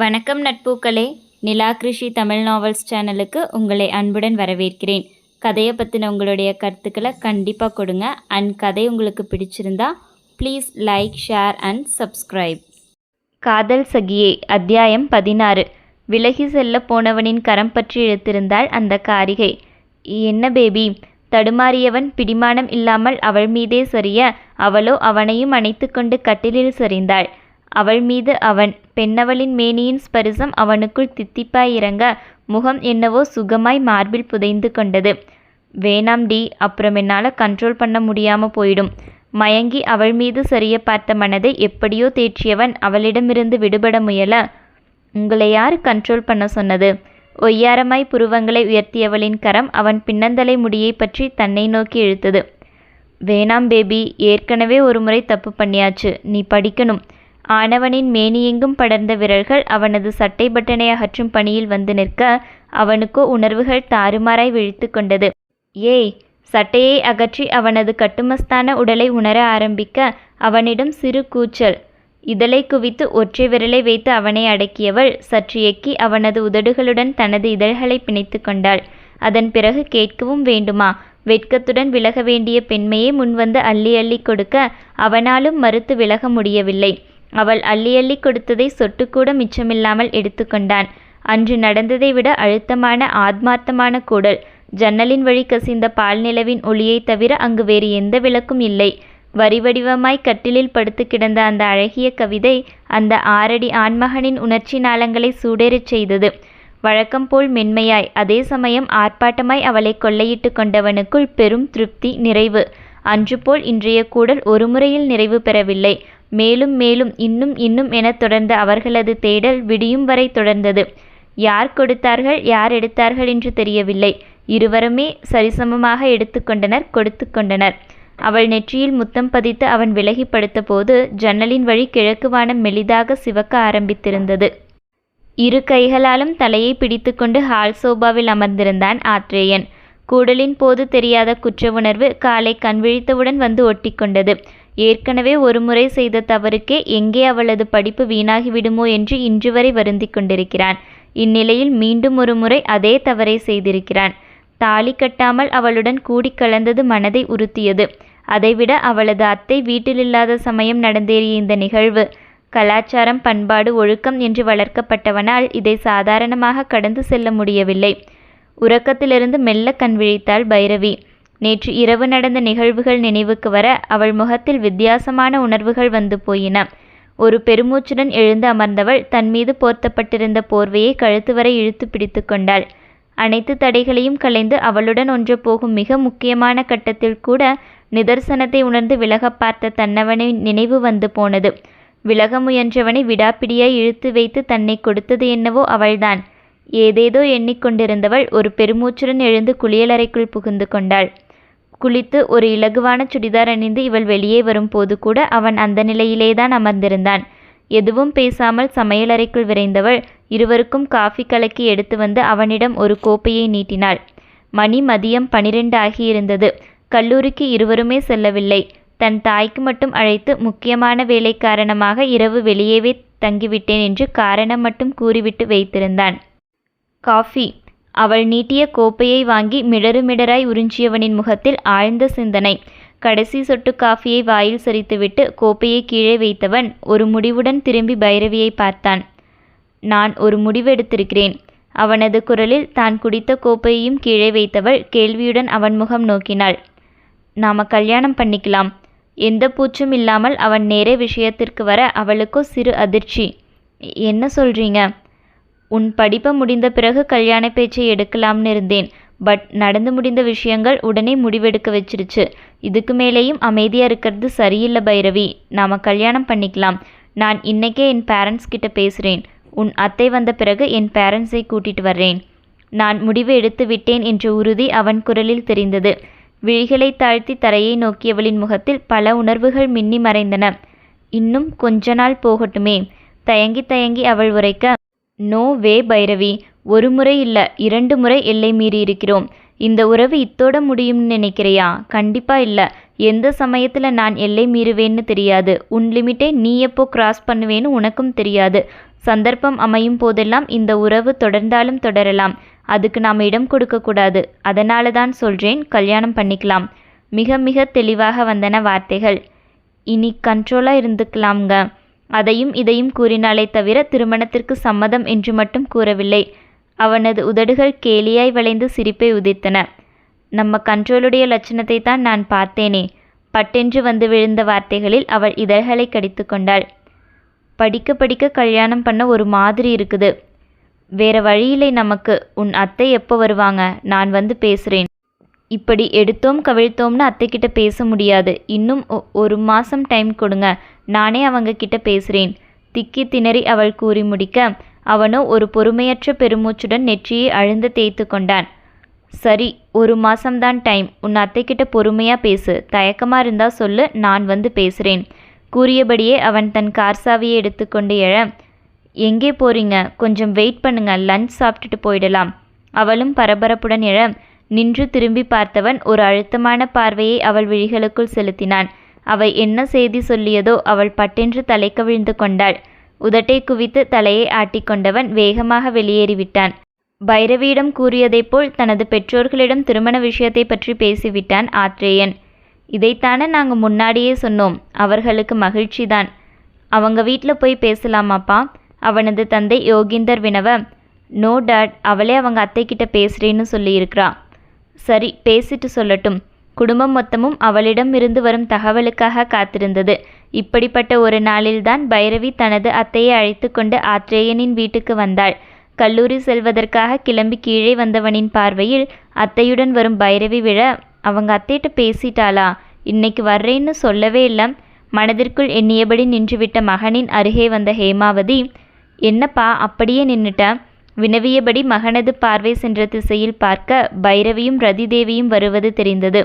வணக்கம் நட்பூக்களே. நிலா கிருஷி தமிழ் நாவல்ஸ் சேனலுக்கு உங்களை அன்புடன் வரவேற்கிறேன். கதையை பற்றின உங்களுடைய கருத்துக்களை கண்டிப்பாக கொடுங்க. அண்ட் கதை உங்களுக்கு பிடிச்சிருந்தா please like share and subscribe Kadhal Sakiye அத்தியாயம் பதினாறு. விலகி செல்ல போனவனின் கரம் பற்றி இழுத்திருந்தாள் அந்த காரிகை. என்ன பேபி தடுமாறியவன் பிடிமானம் இல்லாமல் அவள் மீதே சரிய அவளோ அவனையும் அணைத்துக்கொண்டு கட்டிலில் சரிந்தாள். அவள் மீது அவன் பெண்ணவளின் மேனியின் ஸ்பரிசம் அவனுக்குள் தித்திப்பாய் இறங்க முகம் என்னவோ சுகமாய் மார்பில் புதைந்து கொண்டது. வேணாம் டி அப்புறம் என்னால் கண்ட்ரோல் பண்ண முடியாமல் போயிடும். மயங்கி அவள் மீது சரிய பார்த்த மனதை எப்படியோ தேற்றியவன் அவளிடமிருந்து விடுபட முயல. உங்களை யார் கண்ட்ரோல் பண்ண சொன்னது? ஒய்யாரமாய் புருவங்களை உயர்த்தியவளின் கரம் அவன் பின்னந்தலை முடியை பற்றி தன்னை நோக்கி இழுத்தது. வேணாம் பேபி ஏற்கனவே ஒரு முறை தப்பு பண்ணியாச்சு நீ படிக்கணும். ஆனவனின் மேனியெங்கும் படர்ந்த விரல்கள் அவனது சட்டை பட்டனை அகற்றும் பணியில் வந்து நிற்க அவனுக்கோ உணர்வுகள் தாறுமாறாய் விழித்து கொண்டது. ஏய் சட்டையை அகற்றி அவனது கட்டுமஸ்தான உடலை உணர ஆரம்பிக்க அவனிடம் சிறு கூச்சல். இதழை குவித்து ஒற்றை விரலை வைத்து அவனை அடக்கியவள் சற்று எக்கி அவனது உதடுகளுடன் தனது இதழ்களை பிணைத்து கொண்டாள். அதன் பிறகு கேட்கவும் வேண்டுமா? வெட்கத்துடன் விலக வேண்டிய பெண்மையே முன்வந்து அள்ளி அள்ளி கொடுக்க அவனாலும் மறுத்து விலக முடியவில்லை. அவள் அள்ளி அள்ளி கொடுத்ததை சொட்டுக்கூட மிச்சமில்லாமல் எடுத்துக்கொண்டான் அன்று நடந்ததை விட அழுத்தமான ஆத்மார்த்தமான கூடல் ஜன்னலின் வழி கசிந்த பால் நிலவின் ஒளியைத் தவிர அங்கு வேறு எந்த விளக்கும் இல்லை. வரி வடிவமாய் கட்டிலில் படுத்து கிடந்த அந்த அழகிய கவிதை அந்த ஆறடி ஆண்மகனின் உணர்ச்சி நாளங்களை சூடேறச் செய்தது. வழக்கம் போல் மென்மையாய் அதே சமயம் ஆர்ப்பாட்டமாய் அவளை கொள்ளையிட்டு கொண்டவனுக்குள் பெரும் திருப்தி நிறைவு. அன்று போல் இன்றைய கூடல் ஒரு முறையில் நிறைவு பெறவில்லை. மேலும் மேலும் இன்னும் இன்னும் என தொடர்ந்த அவர்களது தேடல் விடியும் வரை தொடர்ந்தது. யார் கொடுத்தார்கள் யார் எடுத்தார்கள் என்று தெரியவில்லை. இருவருமே சரிசமமாக எடுத்துக்கொண்டனர் கொடுத்து கொண்டனர். அவள் நெற்றியில் முத்தம் பதித்து அவன் விலகி படுத்த போது ஜன்னலின் வழி கிழக்கு வானம் மெலிதாக சிவக்க ஆரம்பித்திருந்தது. இரு கைகளாலும் தலையை பிடித்துக்கொண்டு ஹால் சோபாவில் அமர்ந்திருந்தான் ஆத்ரேயன். கூடலின் போது தெரியாத குற்ற உணர்வு காலை கண் விழித்தவுடன் வந்து ஒட்டிக்கொண்டது ஏற்கனவே ஒருமுறை செய்த தவறுக்கே எங்கே அவளது படிப்பு வீணாகிவிடுமோ என்று இன்று வரை வருந்திக் கொண்டிருக்கிறான். இந்நிலையில் மீண்டும் ஒரு முறை அதே தவறை செய்திருக்கிறான். தாலி கட்டாமல் அவளுடன் கூடி கலந்தது மனதை உறுத்தியது. அதைவிட அவளது அத்தை வீட்டிலில்லாத சமயம் நடந்தேறிய இந்த நிகழ்வு. கலாச்சாரம் பண்பாடு ஒழுக்கம் என்று வளர்க்கப்பட்டவனால் இதை சாதாரணமாக கடந்து செல்ல முடியவில்லை. உறக்கத்திலிருந்து மெல்ல கண் விழித்தாள் பைரவி. நேற்று இரவு நடந்த நிகழ்வுகள் நினைவுக்கு வர அவள் முகத்தில் வித்தியாசமான உணர்வுகள் வந்து போயின. ஒரு பெருமூச்சுடன் எழுந்து அமர்ந்தவள் தன் மீது போர்த்தப்பட்டிருந்த போர்வையை கழுத்து வரை இழுத்து பிடித்து கொண்டாள். அனைத்து தடைகளையும் களைந்து அவளுடன் ஒன்று போகும் மிக முக்கியமான கட்டத்தில் கூட நிதர்சனத்தை உணர்ந்து விலக பார்த்த தன்னவனை நினைவு வந்து போனது. விலக முயன்றவனை விடாப்பிடியாய் இழுத்து வைத்து தன்னை கொடுத்தது என்னவோ அவள்தான். ஏதேதோ எண்ணிக்கொண்டிருந்தவள் ஒரு பெருமூச்சுடன் எழுந்து குளியலறைக்குள் புகுந்து கொண்டாள். குளித்து ஒரு இலகுவான சுடிதார் அணிந்து இவள் வெளியே வரும்போது கூட அவன் அந்த நிலையிலேதான் அமர்ந்திருந்தான். எதுவும் பேசாமல் சமையலறைக்குள் விரைந்தவள் இருவருக்கும் காஃபி கலக்கி எடுத்து வந்து அவனிடம் ஒரு கோப்பையை நீட்டினாள். மணி மதியம் பனிரெண்டு ஆகியிருந்தது. கல்லூரிக்கு இருவருமே செல்லவில்லை. தன் தாய்க்கு மட்டும் அழைத்து முக்கியமான வேலை காரணமாக இரவு வெளியேவே தங்கிவிட்டேன் என்று காரணம் மட்டும் கூறிவிட்டு வைத்திருந்தான். காஃபி அவள் நீட்டிய கோப்பையை வாங்கி மிடறுமிடராய் உறிஞ்சியவனின் முகத்தில் ஆழ்ந்த சிந்தனை. கடைசி சொட்டு காஃபியை வாயில் சரித்துவிட்டு கோப்பையை கீழே வைத்தவன் ஒரு முடிவுடன் திரும்பி பைரவியை பார்த்தான். நான் ஒரு முடிவெடுத்திருக்கிறேன். அவனது குரலில் தான் குடித்த கோப்பையையும் கீழே வைத்தவள் கேள்வியுடன் அவன் முகம் நோக்கினாள். நாம கல்யாணம் பண்ணிக்கலாம். எந்த பூச்சும் இல்லாமல் அவன் நேரே விஷயத்திற்கு வர அவளுக்கோ சிறு அதிர்ச்சி. என்ன சொல்றீங்க? உன் படிப்பை முடிந்த பிறகு கல்யாண பேச்சை எடுக்கலாம்னு இருந்தேன். பட் நடந்து முடிந்த விஷயங்கள் உடனே முடிவெடுக்க வச்சிருச்சு. இதுக்கு மேலேயும் அமைதியாக இருக்கிறது சரியில்லை பைரவி. நாம் கல்யாணம் பண்ணிக்கலாம். நான் இன்னைக்கே என் பேரண்ட்ஸ் கிட்ட பேசுகிறேன் உன் அத்தை வந்த பிறகு என் பேரண்ட்ஸை கூட்டிட்டு வர்றேன். நான் முடிவு எடுத்து விட்டேன் என்ற உறுதி அவன் குரலில் தெரிந்தது. விழிகளை தாழ்த்தி தரையை நோக்கியவளின் முகத்தில் பல உணர்வுகள் மின்னி மறைந்தன. இன்னும் கொஞ்ச நாள் போகட்டுமே. தயங்கி தயங்கி அவள் உரைக்க நோ வே பைரவி. ஒரு முறை இல்ல இரண்டு முறை எல்லை மீறி இருக்கிறோம். இந்த உறவு இத்தோட முடியும்னு நினைக்கிறியா? கண்டிப்பா இல்ல. எந்த சமயத்துல நான் எல்லை மீறுவேன்னு தெரியாது. உன் லிமிட்டை நீ எப்போ கிராஸ் பண்ணுவேன்னு உனக்கும் தெரியாது. சந்தர்ப்பம் அமையும் போதெல்லாம் இந்த உறவு தொடர்ந்தாலும் தொடரலாம். அதுக்கு நாம் இடம் கொடுக்கக்கூடாது அதனால தான் சொல்கிறேன் கல்யாணம் பண்ணிக்கலாம். மிக மிக தெளிவாக வந்தன வார்த்தைகள். இனி கண்ட்ரோலாக இருந்துக்கலாம்ங்க. அதையும் இதையும் கூறினாலே தவிர திருமணத்திற்கு சம்மதம் என்று மட்டும் கூறவில்லை. அவனது உதடுகள் கேலியாய் வளைந்து சிரிப்பை உதித்தன. நம்ம கண்ட்ரோலுடைய லட்சணத்தை தான் நான் பார்த்தேனே. பட்டென்று வந்து விழுந்த வார்த்தைகளில் அவள் இதழ்களை கடித்து கொண்டாள். படிக்க படிக்க கல்யாணம் பண்ண ஒரு மாதிரி இருக்குது. வேற வழியில்லை நமக்கு. உன் அத்தை எப்போ வருவாங்க? நான் வந்து பேசுகிறேன் இப்படி எடுத்தோம் கவிழ்த்தோம்னு அத்தைக்கிட்ட பேச முடியாது. இன்னும் ஒ- ஒரு மாதம் டைம் கொடுங்க. நானே அவங்க கிட்ட பேசுகிறேன் திக்கி திணறி அவள் கூறி முடிக்க அவனோ ஒரு பொறுமையற்ற பெருமூச்சுடன் நெற்றியை அழுந்து தேய்த்து கொண்டான். சரி ஒரு மாசம்தான் டைம் உன் அத்தைக்கிட்ட பொறுமையாக பேசு. தயக்கமாக இருந்தா சொல்லு நான் வந்து பேசுகிறேன் கூறியபடியே அவன் தன் கார் சாவியை எடுத்துக்கொண்டு எழ எங்கே போறீங்க? கொஞ்சம் வெயிட் பண்ணுங்க. லஞ்ச் சாப்பிட்டுட்டு போயிடலாம். அவளும் பரபரப்புடன் எழ நின்று திரும்பி பார்த்தவன் ஒரு அழுத்தமான பார்வையை அவள் விழிகளுக்குள் செலுத்தினான். அவை என்ன செய்தி சொல்லியதோ அவள் பட்டென்று தலை கவிழ்ந்து கொண்டாள். உதட்டை குவித்து தலையை ஆட்டிக்கொண்டவன் வேகமாக வெளியேறிவிட்டான். பைரவியிடம் கூறியதைப் போல் தனது பெற்றோர்களிடம் திருமண விஷயத்தை பற்றி பேசிவிட்டான் ஆத்ரேயன். இதைத்தானே நாங்கள் முன்னாடியே சொன்னோம். அவர்களுக்கு மகிழ்ச்சிதான். அவங்க வீட்டில் போய் பேசலாமாப்பா? அவனது தந்தை யோகிந்தர் வினவ நோ டாட் அவளே அவங்க அத்தைக்கிட்ட பேசுகிறேன்னு சொல்லியிருக்கிறா. சரி பேசிட்டு சொல்லட்டும். குடும்பம் மொத்தமும் அவளிடம் இருந்து வரும் தகவலுக்காக காத்திருந்தது. இப்படிப்பட்ட ஒரு நாளில்தான் பைரவி தனது அத்தையை அழைத்து கொண்டு ஆத்ரேயனின் வீட்டுக்கு வந்தாள். கல்லூரி செல்வதற்காக கிளம்பி கீழே வந்தவனின் பார்வையில் அத்தையுடன் வரும் பைரவி விழ அவங்க அத்தைகிட்ட பேசிட்டாளா? இன்னைக்கு வர்றேன்னு சொல்லவே இல்லை மனதிற்குள் எண்ணியபடி நின்றுவிட்ட மகனின் அருகே வந்த ஹேமாவதி என்னப்பா அப்படியே நின்னுட்ட? வினவியபடி மகனது பார்வை சென்ற திசையில் பார்க்க பைரவியும் ரதிதேவியும் வருவது தெரிந்தது.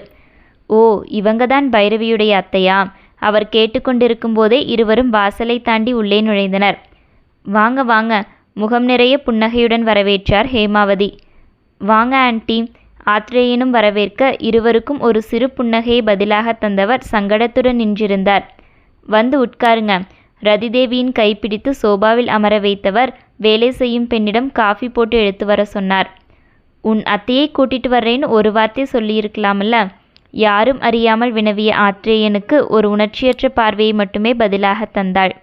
ஓ இவங்கதான் பைரவியுடைய அத்தையா அவர் கேட்டுக்கொண்டிருக்கும் போதே இருவரும் வாசலை தாண்டி உள்ளே நுழைந்தனர். வாங்க வாங்க. முகம் நிறைய புன்னகையுடன் வரவேற்றார் ஹேமாவதி. வாங்க ஆன்ட்டி ஆத்ரேயனும் வரவேற்க இருவருக்கும் ஒரு சிறு புன்னகையை பதிலாக தந்தவர் சங்கடத்துடன் நின்றிருந்தார். வந்து உட்காருங்க. ரதிதேவியின் கைப்பிடித்து சோபாவில் அமர வைத்தவர் வேலை செய்யும் பெண்ணிடம் காஃபி போட்டு எடுத்து வர சொன்னார். உன் அத்தையை கூட்டிட்டு வர்றேன்னு ஒரு வார்த்தை சொல்லியிருக்கலாமல்ல. யாரும் அறியாமல் வினவிய ஆத்ரேயனுக்கு ஒரு உணர்ச்சியற்ற பார்வையை மட்டுமே பதிலாக தந்தாள்.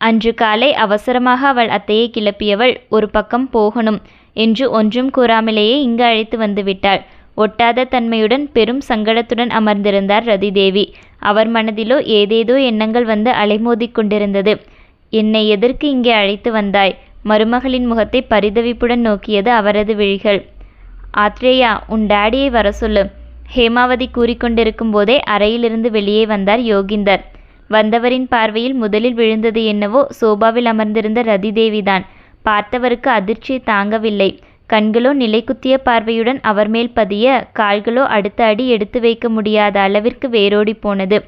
அன்று காலை அவசரமாக அவள் அத்தையை கிளப்பியவள் ஒரு பக்கம் போகணும் என்று ஒன்றும் கூறாமலேயே இங்கு அழைத்து வந்துவிட்டாள் ஒட்டாத தன்மையுடன் பெரும் சங்கடத்துடன் அமர்ந்திருந்தார் ரதிதேவி. அவர் மனதிலோ ஏதேதோ எண்ணங்கள் வந்து அலைமோதிக் கொண்டிருந்தது. என்னை எதற்கு இங்கே அழைத்து வந்தாய் மருமகளின் முகத்தை பரிதவிப்புடன் நோக்கியது அவரது விழிகள். ஆத்ரேயா உன் டேடியை வர சொல்லு ஹேமாவதி கூறிக்கொண்டிருக்கும் போதே அறையிலிருந்து வெளியே வந்தார் யோகிந்தர். வந்தவரின் பார்வையில் முதலில் விழுந்தது என்னவோ சோபாவில் அமர்ந்திருந்த ரதிதேவிதான். பார்த்தவருக்கு அதிர்ச்சி தாங்கவில்லை. கண்களோ நிலைக்குத்திய பார்வையுடன் அவர் மேல் பதிய கால்களோ அடுத்த அடி எடுத்து வைக்க முடியாத அளவிற்கு வேரோடி போனது.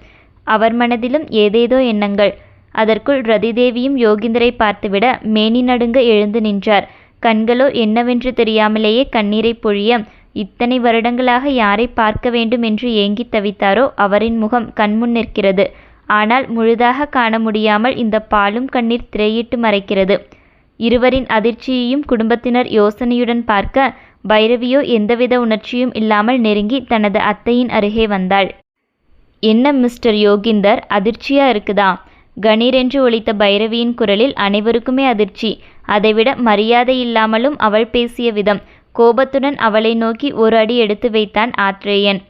அவர் மனதிலும் ஏதேதோ எண்ணங்கள். அதற்குள் ரதிதேவியும் யோகிந்தரை பார்த்துவிட மேனி நடுங்க எழுந்து நின்றார். கண்களோ என்னவென்று தெரியாமலேயே கண்ணீரை பொழிய இத்தனை வருடங்களாக யாரை பார்க்க வேண்டும் என்று ஏங்கித் தவித்தாரோ அவரின் முகம் கண்முன் நிற்கிறது. ஆனால் முழுதாக காண முடியாமல் இந்த பாலும் கண்ணீர் திரையிட்டு மறைக்கிறது. இருவரின் அதிர்ச்சியையும் குடும்பத்தினர் யோசனையுடன் பார்க்க பைரவியோ எந்தவித உணர்ச்சியும் இல்லாமல் நெருங்கி தனது அத்தையின் அருகே வந்தாள். என்ன மிஸ்டர் யோகிந்தர்? அதிர்ச்சியா இருக்குதா கணீரென்று ஒழித்த பைரவியின் குரலில் அனைவருக்குமே அதிர்ச்சி. அதைவிட மரியாதை இல்லாமலும் அவள் பேசிய விதம் கோபத்துடன் அவளை நோக்கி ஒரு அடி எடுத்து வைத்தான் ஆத்ரேயன்.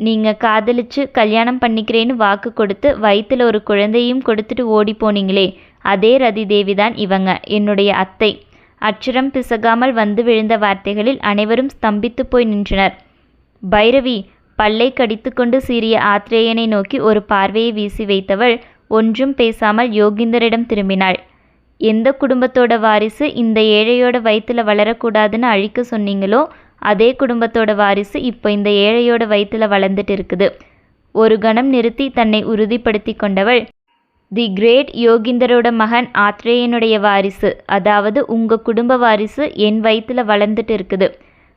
நீங்க காதலிச்சு கல்யாணம் பண்ணிக்கிறேன்னு வாக்கு கொடுத்து வயிற்றுல ஒரு குழந்தையும் கொடுத்துட்டு ஓடி போனீங்களே அதே ரதி தேவிதான் இவங்க. என்னுடைய அத்தை. அச்சரம் பிசகாமல் வந்து விழுந்த வார்த்தைகளில் அனைவரும் ஸ்தம்பித்து போய் நின்றனர். பைரவி பல்லை கடித்துக்கொண்டு சீறிய ஆத்ரேயனை நோக்கி ஒரு பார்வையை வீசி வைத்தவள் ஒன்றும் பேசாமல் யோகிந்தரிடம் திரும்பினாள். எந்த குடும்பத்தோட வாரிசு இந்த ஏழையோட வயிற்றுல வளரக்கூடாதுன்னு அழிக்க சொன்னீங்களோ அதே குடும்பத்தோட வாரிசு இப்போ இந்த ஏழையோட வயிற்றுல வளர்ந்துட்டு இருக்குது. ஒரு கணம் நிறுத்தி தன்னை உறுதிப்படுத்தி கொண்டவள் தி கிரேட் யோகிந்தரோட மகன் ஆத்ரேயனுடைய வாரிசு அதாவது உங்க குடும்ப வாரிசு என் வயித்துல வளர்ந்துட்டு இருக்குது.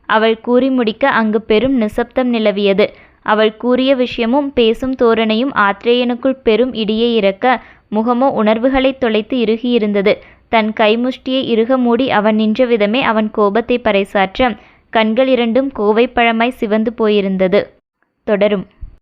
அவள் கூறி முடிக்க அங்கு பெரும் நிசப்தம் நிலவியது. அவள் கூறிய விஷயமும் பேசும் தோரணையும் ஆத்ரேயனுக்குள் பெரும் இடியை இறக்க முகமோ உணர்வுகளை தொலைத்து இறுகியிருந்தது. தன் கைமுஷ்டியை இறுக மூடி அவன் நின்ற விதமே அவன் கோபத்தை பறைசாற்ற கண்கள் இரண்டும் கோவைப்பழமாய் சிவந்து போயிருந்தது. தொடரும்.